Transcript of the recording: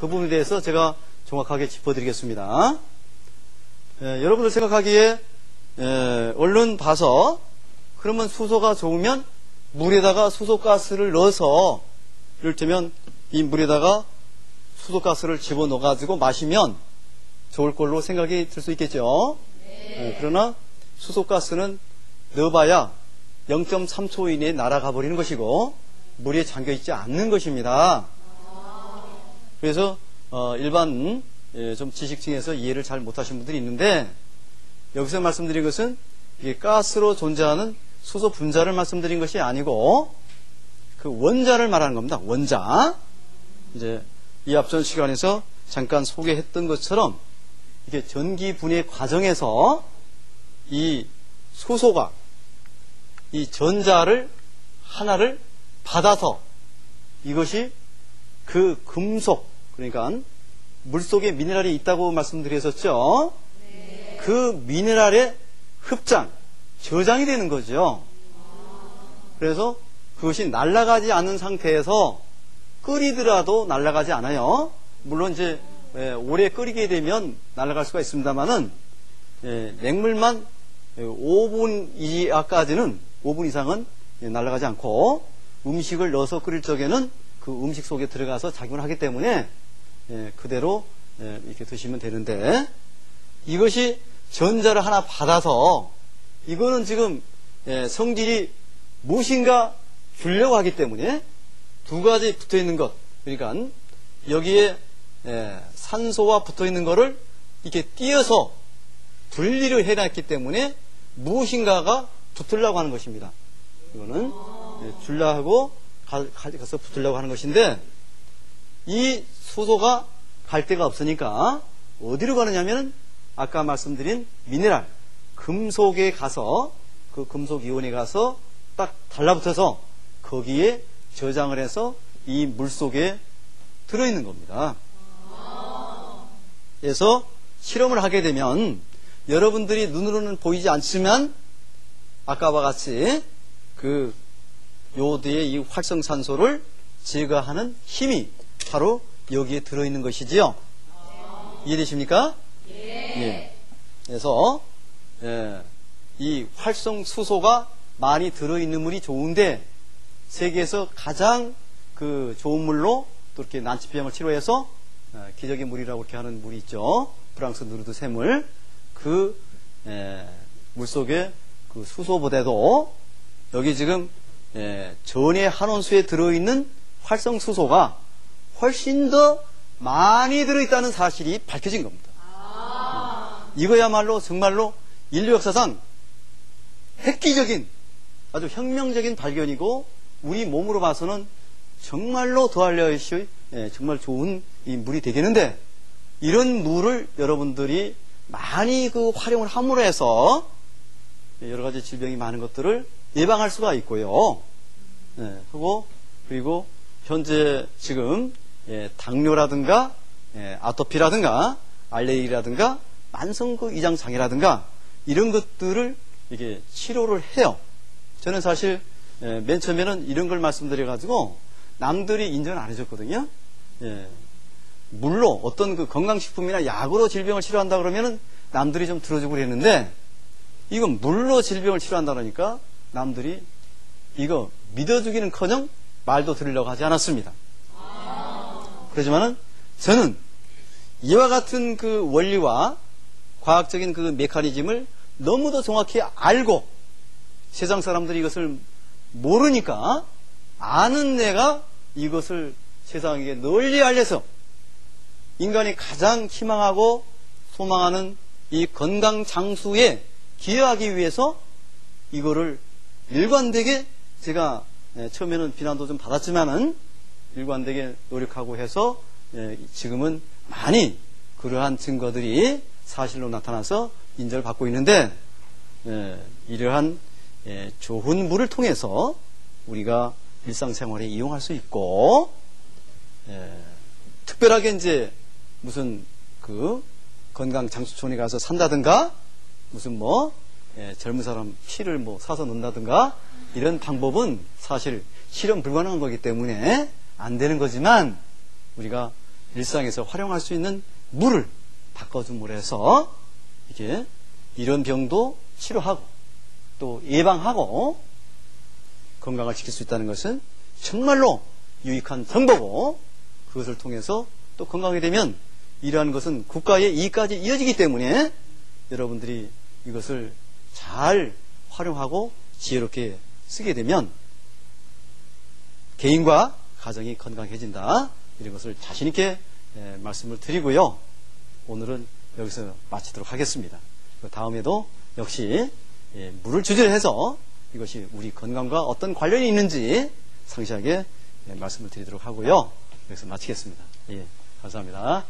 그 부분에 대해서 제가 정확하게 짚어드리겠습니다. 예, 여러분들 생각하기에 예, 얼른 봐서 그러면 수소가 좋으면 물에다가 수소가스를 넣어서 이를테면 이 물에다가 수소가스를 집어넣어 가지고 마시면 좋을 걸로 생각이 들 수 있겠죠. 예, 그러나 수소가스는 넣어봐야 0.3초 이내에 날아가 버리는 것이고 물에 잠겨 있지 않는 것입니다. 그래서 어, 일반 예, 좀 지식층에서 이해를 잘 못하신 분들이 있는데 여기서 말씀드린 것은 이게 가스로 존재하는 수소 분자를 말씀드린 것이 아니고 그 원자를 말하는 겁니다. 원자. 이제 이 앞전 시간에서 잠깐 소개했던 것처럼 이게 전기 분해 과정에서 이 수소가 이 전자를 하나를 받아서 이것이 그 금속 그러니까 물 속에 미네랄이 있다고 말씀드렸었죠. 그 미네랄의 흡장, 저장이 되는 거죠. 그래서 그것이 날아가지 않는 상태에서 끓이더라도 날아가지 않아요. 물론 이제 예, 오래 끓이게 되면 날아갈 수가 있습니다만은 예, 냉물만 5분 이하까지는 5분 이상은 예, 날아가지 않고 음식을 넣어서 끓일 적에는 그 음식 속에 들어가서 작용을 하기 때문에 예, 그대로 예, 이렇게 드시면 되는데 이것이 전자를 하나 받아서 이거는 지금 예, 성질이 무엇인가 주려고 하기 때문에 두 가지 붙어 있는 것 그러니까 여기에 예, 산소와 붙어 있는 거를 이렇게 띄어서 분리를 해놨기 때문에 무엇인가가 붙으려고 하는 것입니다. 이거는 예, 줄라 하고 가서 붙으려고 하는 것인데 이 수소가 갈 데가 없으니까 어디로 가느냐면 아까 말씀드린 미네랄 금속에 가서 그 금속 이온에 가서 딱 달라붙어서 거기에 저장을 해서 이 물 속에 들어있는 겁니다. 그래서 실험을 하게 되면 여러분들이 눈으로는 보이지 않지만 아까와 같이 그 요드의 이 활성산소를 제거하는 힘이 바로 여기에 들어있는 것이지요. 이해되십니까? 예. 그래서 예, 이 활성수소가 많이 들어있는 물이 좋은데 세계에서 가장 그 좋은 물로 또 이렇게 난치병을 치료해서 어, 기적의 물이라고 이렇게 하는 물이 있죠. 프랑스 누르드 샘물. 그, 예, 물 속에 그 수소보다도 여기 지금, 예, 전의 한온수에 들어있는 활성수소가 훨씬 더 많이 들어있다는 사실이 밝혀진 겁니다. 아~ 이거야말로 정말로 인류 역사상 획기적인 아주 혁명적인 발견이고 우리 몸으로 봐서는 정말로 더할려시 예, 정말 좋은 이 물이 되겠는데 이런 물을 여러분들이 많이 그 활용을 함으로 해서 여러 가지 질병이 많은 것들을 예방할 수가 있고요. 예, 하고 그리고 현재 지금 예, 당뇨라든가 예, 아토피라든가 알레르기라든가 만성그 이장 장애라든가 이런 것들을 이게 치료를 해요. 저는 사실 예, 맨 처음에는 이런 걸 말씀드려 가지고 남들이 인정을 안 해줬거든요. 예. 물로 어떤 그 건강식품이나 약으로 질병을 치료한다 그러면은 남들이 좀 들어주고 그랬는데 이건 물로 질병을 치료한다 그러니까 남들이 이거 믿어주기는 커녕 말도 들으려고 하지 않았습니다. 그렇지만은 저는 이와 같은 그 원리와 과학적인 그 메커니즘을 너무도 정확히 알고 세상 사람들이 이것을 모르니까 아는 내가 이것을 세상에게 널리 알려서 인간이 가장 희망하고 소망하는 이 건강 장수에 기여하기 위해서 이거를 일관되게 제가 예, 처음에는 비난도 좀 받았지만은 일관되게 노력하고 해서 예, 지금은 많이 그러한 증거들이 사실로 나타나서 인정을 받고 있는데 예, 이러한 좋은 물을 통해서 우리가 일상생활에 이용할 수 있고 특별하게 이제 무슨 그 건강 장수촌에 가서 산다든가 무슨 뭐 젊은 사람 피를 뭐 사서 넣는다든가 이런 방법은 사실 실현 불가능한 거기 때문에 안 되는 거지만 우리가 일상에서 활용할 수 있는 물을 물에 해서 이게 이런 병도 치료하고 또 예방하고 건강을 지킬 수 있다는 것은 정말로 유익한 정보고 그것을 통해서 또 건강하게 되면 이러한 것은 국가의 이익까지 이어지기 때문에 여러분들이 이것을 잘 활용하고 지혜롭게 쓰게 되면 개인과 가정이 건강해진다. 이런 것을 자신있게 예, 말씀을 드리고요. 오늘은 여기서 마치도록 하겠습니다. 그 다음에도 역시 예, 물을 주제로 해서 이것이 우리 건강과 어떤 관련이 있는지 상세하게 예, 말씀을 드리도록 하고요. 여기서 마치겠습니다. 예, 감사합니다.